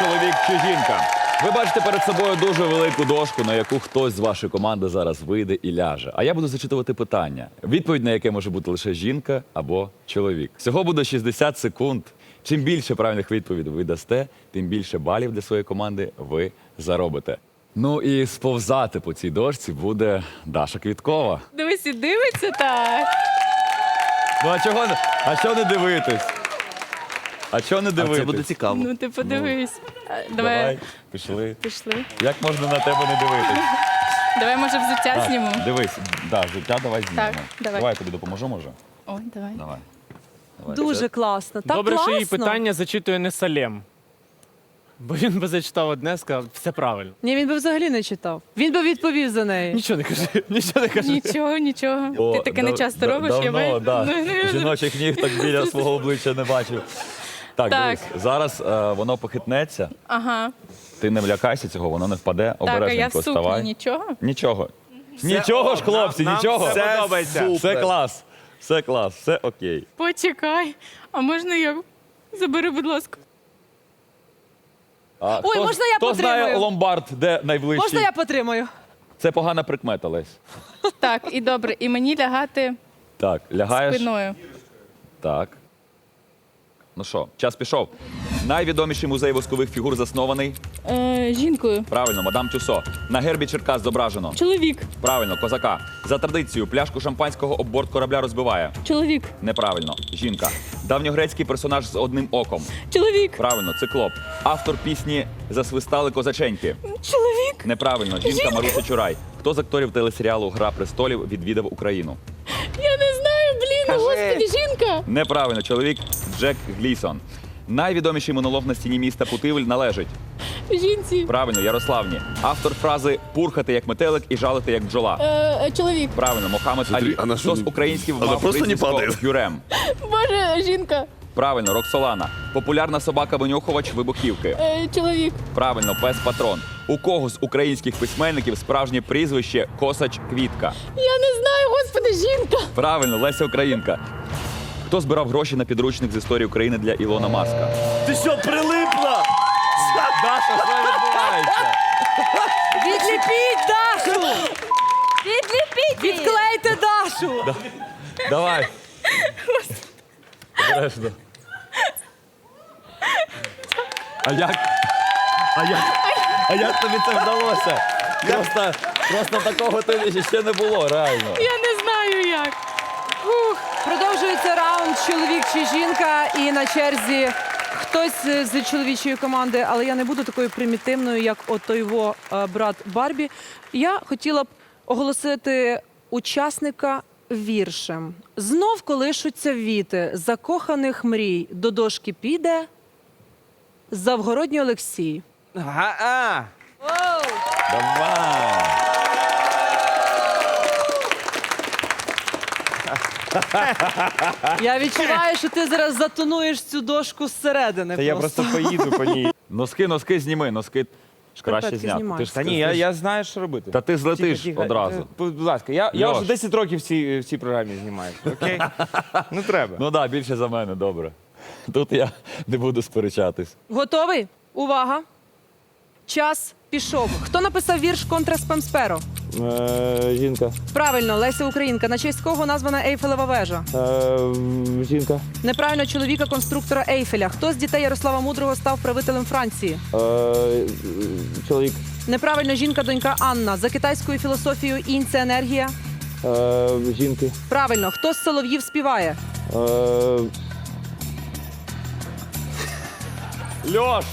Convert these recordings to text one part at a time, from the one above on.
чоловік чи жінка. Ви бачите перед собою дуже велику дошку, на яку хтось з вашої команди зараз вийде і ляже. А я буду зачитувати питання, відповідь на яке може бути лише жінка або чоловік. Всього буде 60 секунд. Чим більше правильних відповідей ви дасте, тим більше балів для своєї команди ви заробите. Ну і сповзати по цій дошці буде Даша Квіткова. Дивись, і дивиться так. Ну а чого не- а чого не дивитись? А чого не дивитись? Це буде цікаво. Ну, ти подивись. А, Давай, Давай, пішли. пішли. Як можна на тебе не дивитись? Давай, може, взуття Так, зніму. Дивись, да, життя давай знімемо. Так, давай. Давай я тобі допоможу, може? Ой, давай. Давай. Давай. Дуже Це- класно. Так Добре, класно. що її питання зачитує не Салем. Бо він би зачитав одне, сказав, все правильно. Ні, він би взагалі не читав. Він би відповів за неї. Нічого не кажи, нічого не кажи. Нічого, нічого. О, ти таке не дав- часто да- робиш, я давно, бачу. да. Жіночих ніг так біля свого обличчя не бачив. Так, Так. дивись, зараз е, воно похитнеться, Ага. ти не влякайся цього, воно не впаде, Так, а я обережненько сукні, вставай. нічого? Нічого. Нічого ж, хлопці, нам нічого. все подобається. Все клас. Все клас, все окей. Почекай. А можна я? Забери, будь ласка. А, Ой, хто, можна я хто знає потримаю? ломбард, де найближчий? Можна я потримаю? Це погана прикмета, Лесь. Так, і добре. І мені лягати Так, лягаєш. спиною. Так. Ну що, час пішов. Найвідоміший музей воскових фігур заснований. Е, жінкою. Правильно, мадам Тюсо. На гербі Черкас зображено. Чоловік. Правильно, козака. За традицією, пляшку шампанського об борт корабля розбиває. Чоловік. Неправильно. Жінка. Давньогрецький персонаж з одним оком. Чоловік. Правильно, циклоп. Автор пісні Засвистали козаченьки. Чоловік. Неправильно, жінка Маруся Чурай. Хто з акторів телесеріалу Гра престолів відвідав Україну? Я не знаю, блін, господи, жінка. Неправильно, чоловік Джек Глісон. Найвідоміший монолог на стіні міста Путивль належить. Жінці. Правильно, Ярославні. Автор фрази пурхати як метелик і жалити як бджола. Е, е, чоловік. Правильно, Мохамед Алі. а на що Хто з не- українських Вона просто не падає? Гюрем. Боже, жінка. Правильно, Роксолана. Популярна собака винюхувач вибухівки. Е, чоловік. Правильно, пес патрон. У кого з українських письменників справжнє прізвище Косач Квітка? Я не знаю, господи, жінка. Правильно, Леся Українка. Хто збирав гроші на підручник з історії України для Ілона Маска? Ти що, прилипла? Даша, що відбувається? Відліпіть Дашу! Відліпіть! Відклейте Дашу! Давай. Обережно. А як? А як? А як тобі це вдалося? Просто, просто такого тобі ще не було, реально. Я не знаю як. Фух. Продовжується раунд чоловік чи жінка, і на черзі хтось з чоловічої команди, але я не буду такою примітивною, як ото його е, брат Барбі. Я хотіла б оголосити учасника віршем. Знов колишуться віти закоханих мрій. До дошки піде Завгородній Олексій. Ага. Давай. Я відчуваю, що ти зараз затонуєш цю дошку зсередини. Та я просто поїду по ній. Носки, носки зніми, носки краще зняти. Ти ж Та ні, я, я знаю, що робити. Та ти злетиш Тихо, тихо. одразу. Будь ласка, я, я Льош. вже 10 років в цій, в цій програмі знімаю. Окей? Ну треба. Ну так, да, більше за мене, добре. Тут я не буду сперечатись. Готовий? Увага! Час пішов. Хто написав вірш контра спамсперо? Е, жінка. Правильно, Леся Українка. На честь кого названа Ейфелева вежа? Е, жінка. Неправильно чоловіка конструктора Ейфеля. Хто з дітей Ярослава Мудрого став правителем Франції? Е, чоловік. Неправильно жінка донька Анна. За китайською філософією інь це енергія. Е, жінки. Правильно, хто з солов'їв співає? Е, Льош,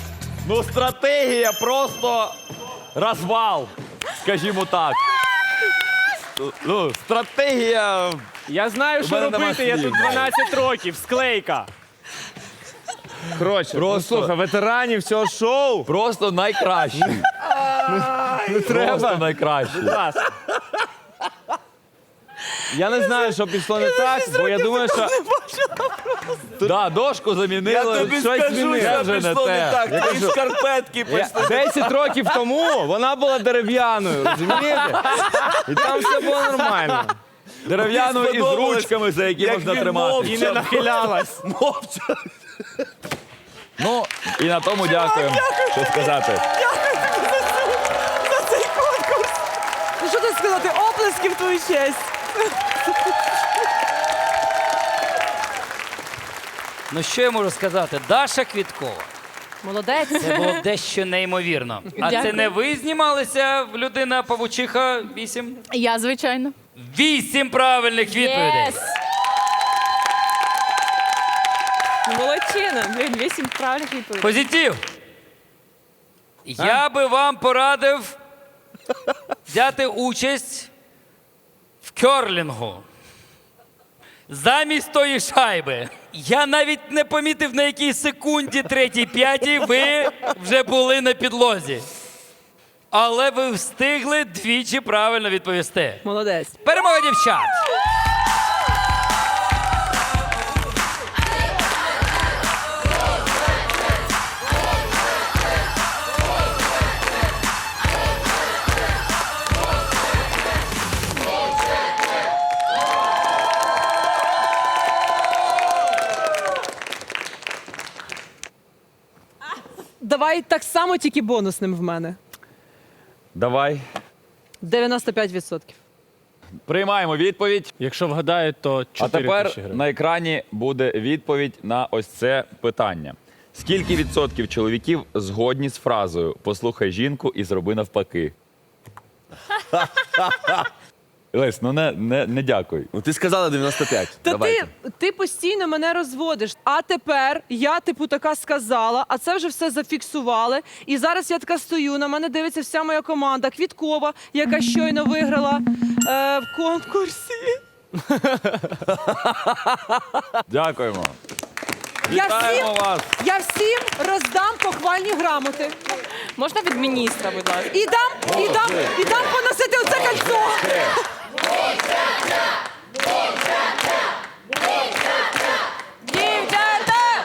ну стратегія просто розвал, скажімо так. Ну, стратегія. я знаю, що мене нема робити. Я слів. тут 12 років. Склейка. Коротше, Просто- ну, слухай, ветеранів цього шоу. Просто найкращий. Не Просто найкращий. Я не знаю, що пішло не так, бо я думаю, що Да, дошку замінили. щось змінили. Це вже не те. Я кажу, шкарпетки я- 10 років тому вона була дерев'яною, розумієте? І там все було нормально. Дерев'яну із сподобалось, ручками, за які як можна він тримати. І не нахилялась. Мовча. Ну і на тому дякуємо. Що сказати? За цей конкурс. Ну що тут сказати? Оплески в твою честь. Ну що я можу сказати? Даша Квіткова. Молодець. Це було дещо неймовірно. А це не ви знімалися в людина павучиха 8? Я, звичайно. Вісім правильних відповідей. Молодчина. Блін, вісім правильних відповідей. Позитив. Я би вам порадив взяти участь в кьорлінгу. Замість тої шайби. Я навіть не помітив, на якій секунді, третій, п'ятій ви вже були на підлозі. Але ви встигли двічі правильно відповісти. Молодець. Перемога дівчат! Давай так само, тільки бонусним в мене. Давай 95%. приймаємо відповідь. Якщо вгадають, то 4 А тепер тисячі гривень. на екрані буде відповідь на ось це питання. Скільки відсотків чоловіків згодні з фразою Послухай жінку і зроби навпаки? Лесь, ну не, не, не дякуй. Ну ти сказала 95. Та Давайте. ти, ти постійно мене розводиш. А тепер я, типу, така сказала, а це вже все зафіксували. І зараз я така стою, на мене дивиться вся моя команда Квіткова, яка щойно виграла е, в конкурсі. Дякуємо. Я Вітаємо всім, вас. я всім роздам похвальні грамоти. Можна від міністра, будь ласка. І дам, і дам, і дам поносити оце кольцо. Дівчата!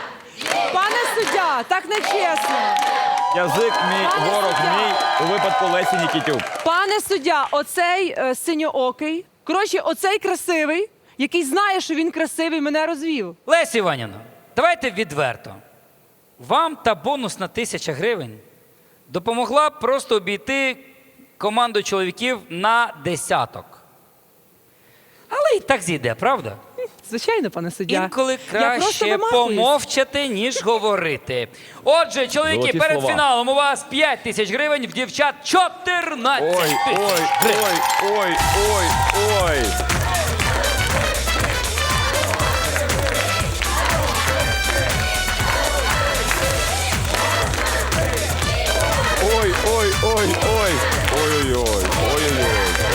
Пане суддя, так не чесно. Язик мій, Пане ворог суддя. мій у випадку Лесі Нікітюк. Пане суддя, оцей е, синьоокий, коротше, оцей красивий, який знає, що він красивий, мене розвів. Лесі Іванівна, давайте відверто. Вам та бонусна тисяча гривень допомогла просто обійти команду чоловіків на десяток. Але і так зійде, правда? Звичайно, пане суддя. Інколи краще помовчати, ніж говорити. Отже, чоловіки, Золоті перед слова. фіналом у вас 5 тисяч гривень, в дівчат 14 Ой, тисяч ой, ой, ой, ой, ой. Ой, ой, ой, ой. Ой-ой-ой, ой-ой-ой.